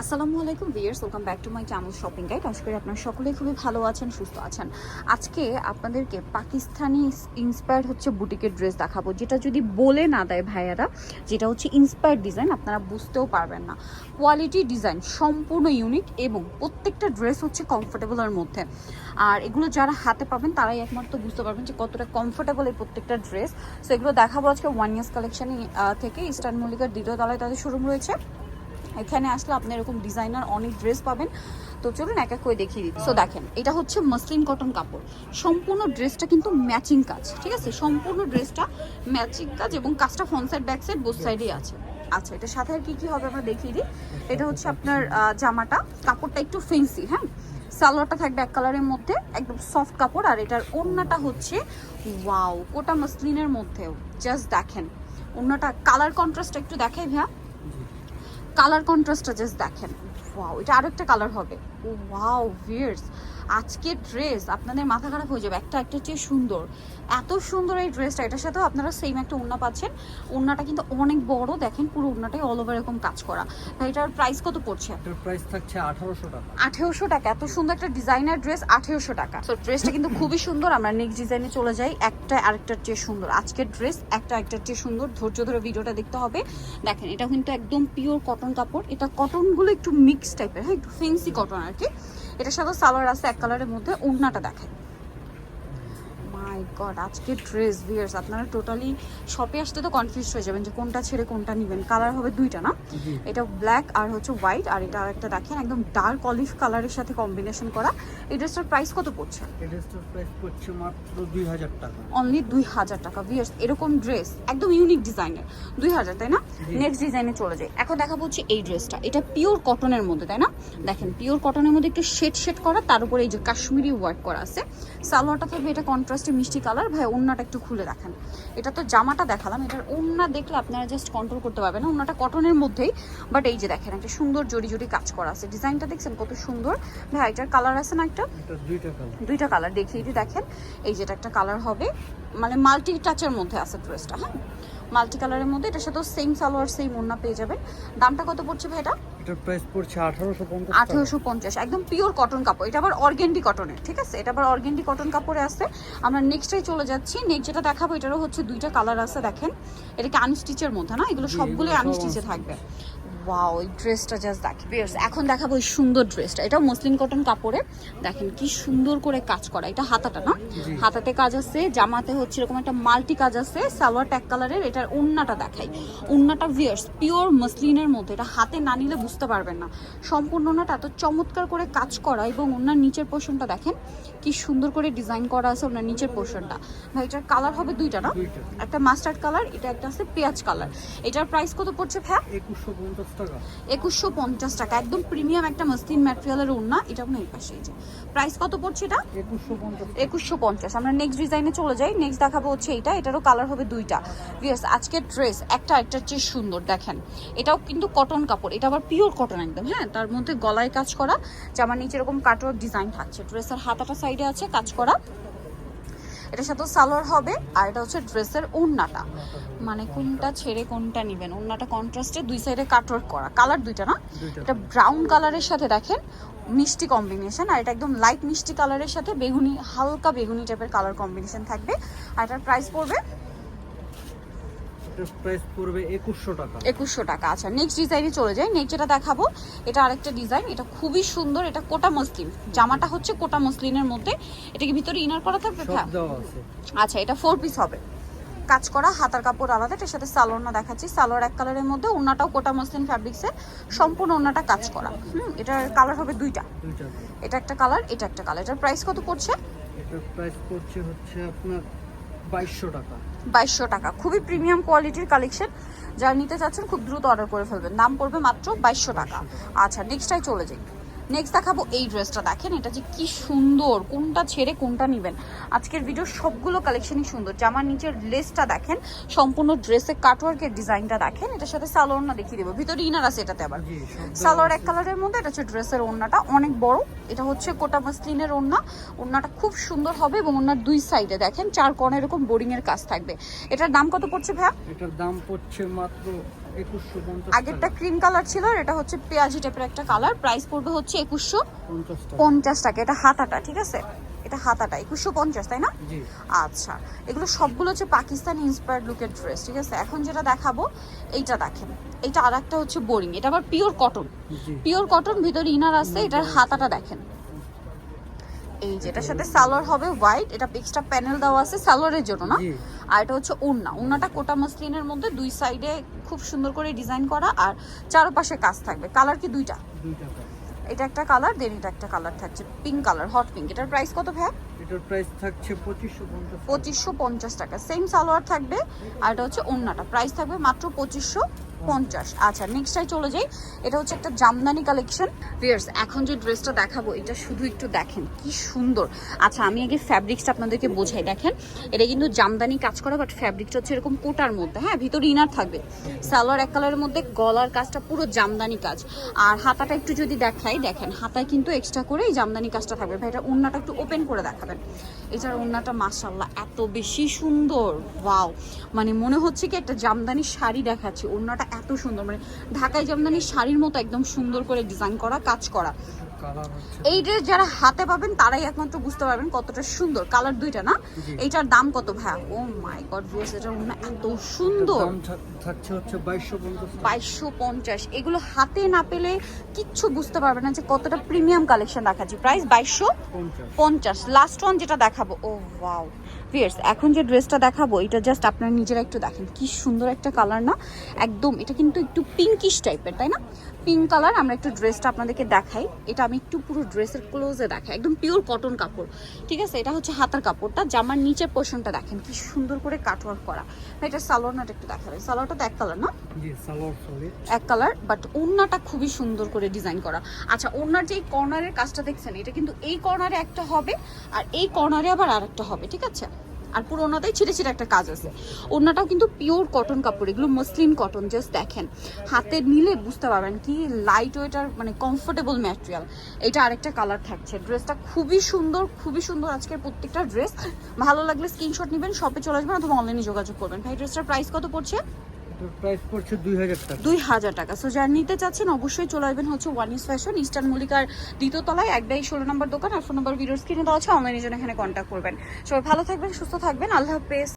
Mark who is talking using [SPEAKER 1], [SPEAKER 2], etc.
[SPEAKER 1] আসসালামু আলাইকুম viewers welcome back to my channel shopping guide. আশা করি আপনারা সকলেই খুবই ভালো আছেন, সুস্থ আছেন। আজকে আপনাদেরকে পাকিস্তানি ইন্সপায়ার্ড হচ্ছে বুটিকের ড্রেস দেখাবো, যেটা যদি বলে না দেয় ভাইয়ারা, যেটা হচ্ছে ইন্সপায়ার্ড ডিজাইন আপনারা বুঝতেও পারবেন না। কোয়ালিটি ডিজাইন সম্পূর্ণ ইউনিক এবং প্রত্যেকটা ড্রেস হচ্ছে কমফোর্টেবলের মধ্যে। আর এগুলো যারা হাতে পাবেন, তারাই একমাত্র বুঝতে পারবেন যে কতটা কমফোর্টেবল এই প্রত্যেকটা ড্রেস সো এগুলো দেখাবো আজকে ওয়ান ইয়ার্স কালেকশন থেকে। ইস্টার্ন মল্লিকার দ্বিতীয় তলায় তাদের শোরুম রয়েছে। এখানে আসলে আপনি এরকম ডিজাইনার অনেক ড্রেস পাবেন। তো চলুন এক এক করে দেখিয়ে দিই। সো দেখেন এটা হচ্ছে মসলিন কটন কাপড়। সম্পূর্ণ ড্রেসটা কিন্তু ম্যাচিং কাজ ঠিক আছে? সম্পূর্ণ ড্রেসটা ম্যাচিং কাজ এবং কাজটা front side back side both সাইডেই আছে। আচ্ছা এটার সাথে আর কি কি হবে আমরা দেখিয়ে দিই? এটা হচ্ছে আপনার জামাটা। কাপড়টা একটু ফেন্সি হ্যাঁ? সালোয়ারটা থাকবে এক কালারের মধ্যে একদম সফট কাপড়। আর এটার ওড়নাটা হচ্ছে ওয়াও কোটা মসলিনের মধ্যেও। জাস্ট দেখেন ওড়নাটা কালার কন্ট্রাস্ট একটু দেখাই ভাইয়া। কালার কন্ট্রাস্টটা জাস্ট দেখেন। ওয়াও এটা আরও একটা কালার হবে। ও ওয়াও ভিয়ার্স আজকের ড্রেস আপনাদের মাথা খারাপ হয়ে যাবে। একটা একটা চেয়ে সুন্দর। এত সুন্দর এই ড্রেসটা এটার সাথেও আপনারা সেম একটা ওড়না পাচ্ছেন। ওড়নাটা কিন্তু অনেক বড় দেখেন পুরো ওড়নাটাই অল ওভার এরকম কাজ করা। এটার প্রাইস কত পড়ছে?
[SPEAKER 2] এটার প্রাইস থাকছে আঠারোশো টাকা।
[SPEAKER 1] আঠেরোশো টাকা। এত সুন্দর একটা ডিজাইনার ড্রেস আঠেরোশো টাকা। তো ড্রেসটা কিন্তু খুবই সুন্দর। আমরা নেক্সট ডিজাইনে চলে যাই। একটা আরেকটার চেয়ে সুন্দর। আজকের ড্রেস একটা একটার চেয়ে সুন্দর। ধৈর্য ধরে ভিডিওটা দেখতে হবে। দেখেন এটা কিন্তু একদম পিওর কটন কাপড়। এটা কটনগুলো একটু মিক্স টাইপের হ্যাঁ একটু ফেন্সি কটন আর কি। এটার সাথে সালোয়ার আছে, এক কালারের মধ্যে উন্নাটা মাই গড আজকে ড্রেস ভিয়ার্স আপনারা টোটালি শপে আসতে তো কনফিউজ হয়ে যাবেন যে কোনটা ছেড়ে কোনটা নেবেন। কালার হবে দুইটা না? এটা ব্ল্যাক আর হচ্ছে হোয়াইট আর এটা আরেকটা দেখেন একদম ডার্ক অলিভ কালারের সাথে কম্বিনেশন করা। এই ড্রেসটার প্রাইস কত পড়ছে?
[SPEAKER 2] এই ড্রেসটার প্রাইস পড়ছে মাত্র দুই হাজার টাকা।
[SPEAKER 1] অনলি দুই হাজার টাকা। ভিয়ার্স এরকম ড্রেস একদম ইউনিক ডিজাইনের দুই হাজার তাই না? নেক্সট ডিজাইনে চলে যাই। এখন দেখাবো হচ্ছে এই ড্রেসটা এটা পিওর কটনের মধ্যে তাই না? দেখেন পিওর কটনের মধ্যে একটু শেড শেড করা তার উপরে এই যে কাশ্মীরি ওয়ার্ক করা আছে। সালোয়ারটা থাকবে এটা কন্ট্রাস্টে মিষ্টি কালার ভাই ওন্নাটা একটু খুলে দেখেন এটা তো জামাটা দেখালাম এটার ওন্না দেখলে আপনারা জাস্ট কন্ট্রোল করতে পারবেন না ওন্নাটা কটনের মধ্যেই। বাট এই যে দেখেন একটা সুন্দর জড়ি জড়ি কাজ করা আছে। ডিজাইনটা দেখছেন কত সুন্দর? ভাই এটার কালার আছে না একটা?
[SPEAKER 2] দুইটা কালার
[SPEAKER 1] দেখিয়ে দিই দেখেন। এই যেটা একটা কালার হবে। মানে মাল্টি টাচের মধ্যে আছে ড্রেসটা হ্যাঁ? মাল্টি কালারের মধ্যে এটার সাথে সেম সালোয়ার সেম ওড়না পেয়ে যাবেন। দামটা কত পড়ছে ভাই এটা?
[SPEAKER 2] এটার প্রাইস পড়ছে আঠারোশো পঞ্চাশ
[SPEAKER 1] আঠেরোশো পঞ্চাশ একদম পিওর কটন কাপড়। এটা আবার অর্গেন্ডি কটনের ঠিক আছে? এটা আবার অর্গেন্ডি কটন কাপড়ে আছে। আমরা নেক্সটে চলে যাচ্ছি। নেক্সট যেটা দেখাবো এটারও হচ্ছে দুইটা কালার আছে দেখেন। এটাকে আনস্টিচের মধ্যে না? এগুলো
[SPEAKER 2] সবগুলোই
[SPEAKER 1] সবগুলো আনস্টিচে থাকবে। ওয়াও এই ড্রেসটা জাস্ট দেখি Viewers, এখন দেখাবো এই সুন্দর ড্রেসটা এটা মসলিন কটন কাপড়ে। দেখেন কি সুন্দর করে কাজ করা। এটা হাতাটা না? হাতাতে কাজ আছে জামাতে হচ্ছে এরকম একটা মাল্টি কাজ আছে সালোয়ার ট্যাগ কালারের এটার ওন্নাটা দেখাই। ওন্নাটা ভিয়ার্স পিওর মসলিনের মধ্যে। এটা হাতে না নিলে বুঝতে পারবেন না। সম্পূর্ণ ওন্নাটা এত চমৎকার করে কাজ করা এবং ওনার নিচের পোর্শনটা দেখেন কি সুন্দর করে ডিজাইন করা আছে ওনার নিচের পোর্শনটা ভাই এটার কালার হবে দুইটা না? একটা মাস্টার্ড কালার এটা একটা আছে পেঁয়াজ কালার এটার প্রাইস কত পড়ছে ভ্যা
[SPEAKER 2] একুশশো টাকা
[SPEAKER 1] একুশশো পঞ্চাশ টাকা। একদম প্রিমিয়াম একটা মসলিন ম্যাটেরিয়ালের ওড়না এটা হয় এই পাশে এই যে। প্রাইস কত পড়ছে এটা?
[SPEAKER 2] একুশশো পঞ্চাশ।
[SPEAKER 1] আমরা নেক্সট ডিজাইনে চলে যাই। নেক্সট দেখাবো হচ্ছে এটা এটারও কালার হবে দুইটা। ভিয়ার্স আজকের ড্রেস একটা একটার চেয়ে সুন্দর দেখেন। এটাও কিন্তু কটন কাপড়। এটা আবার পিওর কটন একদম হ্যাঁ? তার মধ্যে গলায় কাজ করা জামার নিচে এরকম কাটওয়ার্ক ডিজাইন থাকছে। ড্রেসের হাতাটা সাইডে আছে কাজ করা। এটার সাথে সালোয়ার হবে আর এটা হচ্ছে ড্রেসের ওড়নাটা। মানে কোনটা ছেড়ে কোনটা নেবেন। ওড়নাটা কন্ট্রাস্টে দুই সাইডে কাটওয়ার্ক করা। কালার দুইটা না? এটা ব্রাউন কালারের সাথে দেখেন মিষ্টি কম্বিনেশন আর এটা একদম লাইট মিষ্টি কালারের সাথে বেগুনি হালকা বেগুনি টাইপের কালার কম্বিনেশন থাকবে। আর এটার প্রাইস পড়বে
[SPEAKER 2] এটার প্রাইস পড়বে একুশশো টাকা।
[SPEAKER 1] আচ্ছা নেক্সট ডিজাইনে চলে যাই। নেক্সট যেটা দেখাবো এটা আরেকটা ডিজাইন এটা খুবই সুন্দর। এটা কোটা মসলিন। জামাটা হচ্ছে কোটা মসলিনের মধ্যে। এটা কি ভিতরে ইনার করা থাকবে? হ্যাঁ। আচ্ছা এটা ফোর পিস হবে। কাজ করা হাতার কাপড় আলাদা। এটার সাথে সালোয়ার না দেখাচ্ছি। সালোয়ার এক কালারের মধ্যে। ওনাটাও কোটা মসলিন ফ্যাব্রিক্সের সম্পূর্ণ ওনাটা কাজ করা। হুম এটার কালার হবে দুইটা।
[SPEAKER 2] দুইটা।
[SPEAKER 1] এটা একটা কালার এটা একটা কালার এটার প্রাইস কত পড়ছে?
[SPEAKER 2] এটার প্রাইস পড়ছে হচ্ছে আপনার বাইশশো টাকা।
[SPEAKER 1] বাইশশো টাকা। খুবই প্রিমিয়াম কোয়ালিটির কালেকশন যারা নিতে চাচ্ছেন খুব দ্রুত অর্ডার করে ফেলবেন। দাম পড়বে মাত্র বাইশশো টাকা। আচ্ছা নেক্সটটাই চলে যাই। নেক্সট দেখাবো এই ড্রেসটা দেখেন এটা যে কি সুন্দর কোনটা ছেড়ে কোনটা নেবেন। আজকের ভিডিও সবগুলো কালেকশনই সুন্দর। জামার নিচের লেসটা দেখেন সম্পূর্ণ ড্রেসের কাটওয়ার্কের ডিজাইনটা দেখেন। এটার সাথে সালোয়ার না দেখিয়ে দেবো। ভিতরে ইনার আছে এটাতে আবার। সালোয়ার এক কালারের মধ্যে এটা হচ্ছে ড্রেসের ওড়নাটা। অনেক বড়। এটা হচ্ছে কোটা মাসলিনের ওড়না। ওড়নাটা খুব সুন্দর হবে এবং ওড়নার দুই সাইডে দেখেন চার কোণে এরকম বোরিং এর কাজ থাকবে। এটার দাম কত পড়ছে ভাইয়া?
[SPEAKER 2] এটার দাম পড়ছে মাত্র
[SPEAKER 1] আগেরটা ক্রিম কালার ছিল আর এটা হচ্ছে পেঁয়াজি টাইপের একটা কালার প্রাইস পড়বে হচ্ছে একুশশো
[SPEAKER 2] পঞ্চাশ টাকা।
[SPEAKER 1] এটা হাতাটা ঠিক আছে? এটা হাতাটা একুশশো পঞ্চাশ তাই না? আচ্ছা এগুলো সবগুলো হচ্ছে পাকিস্তানি ইন্সপায়ার্ড লুকের ড্রেস ঠিক আছে? এখন যেটা দেখাবো এইটা দেখেন। এইটা আর একটা হচ্ছে বোরিং এটা আবার পিওর কটন পিওর কটন ভিতরে ইনার আছে এটার হাতাটা দেখেন। এই যে এটার সাথে সালোয়ার হবে হোয়াইট এটা এক্সট্রা প্যানেল দেওয়া আছে সালোয়ারের জন্য না? আর এটা হচ্ছে ওড়না। ওড়নাটা কোটা মসলিনের মধ্যে দুই সাইডে খুব সুন্দর করে ডিজাইন করা আর চারপাশে কাজ থাকবে। কালার কি দুইটা? এটা একটা কালার দেন এটা একটা কালার থাকছে পিঙ্ক কালার হট পিঙ্ক এটার প্রাইস কত ভাইয়া?
[SPEAKER 2] এটার প্রাইস থাকছে পঁচিশশো পঞ্চাশ
[SPEAKER 1] পঁচিশশো পঞ্চাশ টাকা। সেম সালোয়ার থাকবে আর এটা হচ্ছে ওড়নাটা। প্রাইস থাকবে মাত্র পঁচিশশো পঞ্চাশ। আচ্ছা নেক্সটটাই চলে যাই। এটা হচ্ছে একটা জামদানি কালেকশন ভিয়ার্স এখন যে ড্রেসটা দেখাবো, এটা শুধু একটু দেখেন, কি সুন্দর। আচ্ছা আমি আগে ফ্যাব্রিক্সটা আপনাদেরকে বোঝাই। দেখেন, এটা কিন্তু জামদানি কাজ করা বাট ফ্যাব্রিকটা হচ্ছে এরকম কোটার মধ্যে। হ্যাঁ ভিতরে ইনার থাকবে। সালোয়ার এক কালারের মধ্যে, গলার কাজটা পুরো জামদানি কাজ। আর হাতাটা একটু যদি দেখাই, দেখেন, হাতায় কিন্তু এক্সট্রা করে এই জামদানি কাজটা থাকবে। ভাই, এটা ওড়নাটা একটু ওপেন করে দেখাবেন। এটার ওড়নাটা মাসাল্লাহ এত বেশি সুন্দর। ওয়াও মানে মনে হচ্ছে কি একটা জামদানি শাড়ি দেখাচ্ছি। ওড়নাটা এত সুন্দর মানে ঢাকায় জামদানি শাড়ির মতো একদম সুন্দর করে ডিজাইন করা কাজ করা। এই ড্রেস যারা হাতে পাবেন তারাই একমাত্র বুঝতে পারবেন কতটা সুন্দর। কালার দুইটা না? এইটার দাম কত ভাই ও মাই গড এটার ওড়না এত সুন্দর।
[SPEAKER 2] দাম থাকছে হচ্ছে বাইশশো পঞ্চাশ। টাকা।
[SPEAKER 1] বাইশশো পঞ্চাশ। এগুলো হাতে না পেলে কিচ্ছু বুঝতে পারবে না যে কতটা প্রিমিয়াম কালেকশন দেখাচ্ছি প্রাইস বাইশশো
[SPEAKER 2] পঞ্চাশ।
[SPEAKER 1] পঞ্চাশ। লাস্ট ওয়ান যেটা দেখাবো। ও ওয়াও ভিয়ার্স এখন যে ড্রেসটা দেখাবো এটা জাস্ট আপনারা নিজেরা একটু দেখেন। কি সুন্দর একটা কালার না? একদম এটা কিন্তু একটু পিঙ্কিশ টাইপের তাই না? পিঙ্ক কালার আমরা একটু ড্রেসটা আপনাদেরকে দেখাই। এটা আমি একটু পুরো ড্রেসের ক্লোজে দেখাই। একদম পিওর কটন কাপড়। ঠিক আছে? এটা হচ্ছে হাতার কাপড়টা। জামার নিচের পোর্শনটা দেখেন কি সুন্দর করে কাটওয়ার্ক করা। এটা সালোয়ারটা একটু দেখাবে সালোয়ারটা তো এক কালার না? এক কালার বাট ওড়নাটা খুবই সুন্দর করে ডিজাইন করা। আচ্ছা ওড়নার যে এই কর্নারের কাজটা দেখছেন এটা কিন্তু এই কর্নারে একটা হবে আর এই কর্নারে আবার আরেকটা হবে ঠিক আছে? আর পুরো ওনাতেই ছিটে ছিটে একটা কাজ আছে। ওনাটাও কিন্তু পিওর কটন কাপড়, এগুলো মসলিন কটন জাস্ট দেখেন। হাতে নিলে বুঝতে পারবেন কি লাইট ওয়েটার মানে কমফোর্টেবল ম্যাটেরিয়াল এটা আরেকটা কালার থাকছে। ড্রেসটা খুবই সুন্দর খুবই সুন্দর আজকের প্রত্যেকটা ড্রেস ভালো লাগলে স্ক্রিনশট নেবেন শপে চলে আসবেন অথবা অনলাইনে যোগাযোগ করবেন। ভাই ড্রেসটার প্রাইস কত পড়ছে?
[SPEAKER 2] টাকা।
[SPEAKER 1] সো চাচ্ছেন, অবশ্যই চলে আসবেন হচ্ছে ওয়ান ইস ফ্যাশন ইস্টার্ন মল্লিকার ষোলো নম্বর দোকান নম্বর দেওয়া আছে এখানে কন্ট্যাক্ট করবেন। ভালো থাকবেন, সুস্থ থাকবেন, আল্লাহ হাফেজ।